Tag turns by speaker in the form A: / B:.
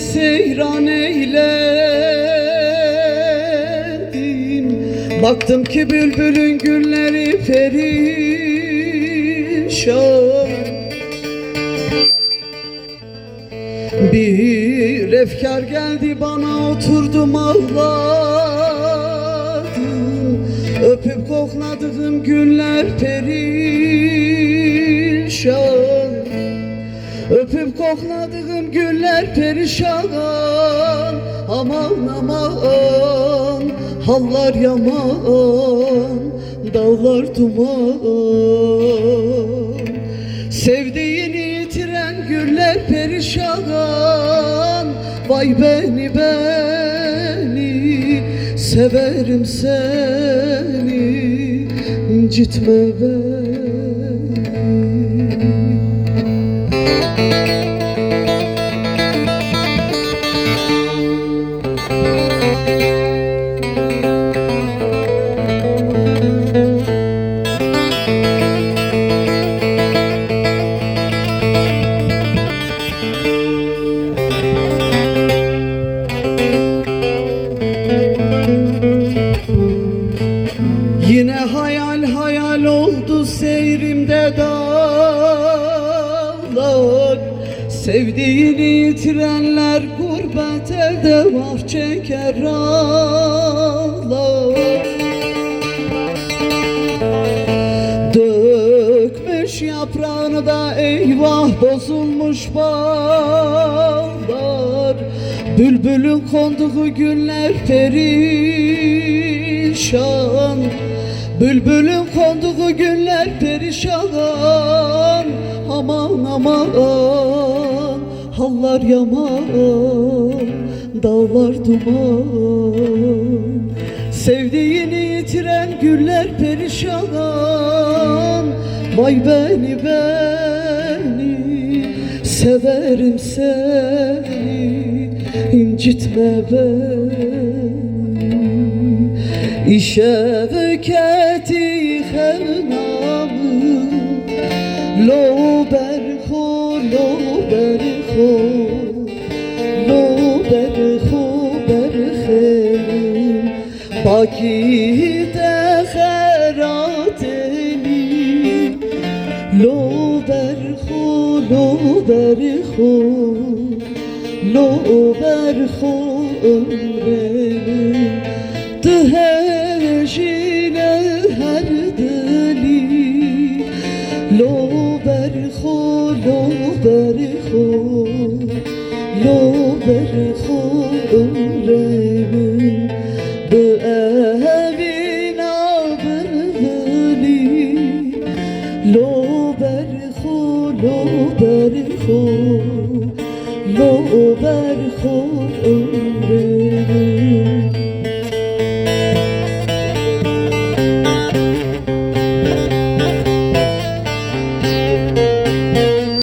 A: seyran eyledim. Baktım ki bülbülün gülleri perişan. Bir efkar geldi bana oturdum ağladım. Öpüp kokladığım günler perişan Öpüp kokladığım günler perişan. Aman aman hallar yaman Dağlar duman. Sevdiğini yitiren güller perişan. Vay beni beni Severim seni. İncitme beni hayal hayal oldu seyrimde dağlar. Sevdiğini yitirenler gurbet elde var çeker ağlar. Dökmüş yaprağını da eyvah bozulmuş bağlar. Bülbülün konduğu günler perişan Bülbülün konduğu günler perişan. Aman aman hallar yaman Dağlar duman. Sevdiğini yitiren güller perişan. Vay beni beni Severim seni. İncitme beni ای شبکتی خرنامه لو برخو لو برخو لو برخو برخیم باکی دخراتمی لو برخو لو برخو لو برخو عمرم تو Lo berho ömremin Bu evin ağırlığı Lo berho, lo berho Lo berho ömremin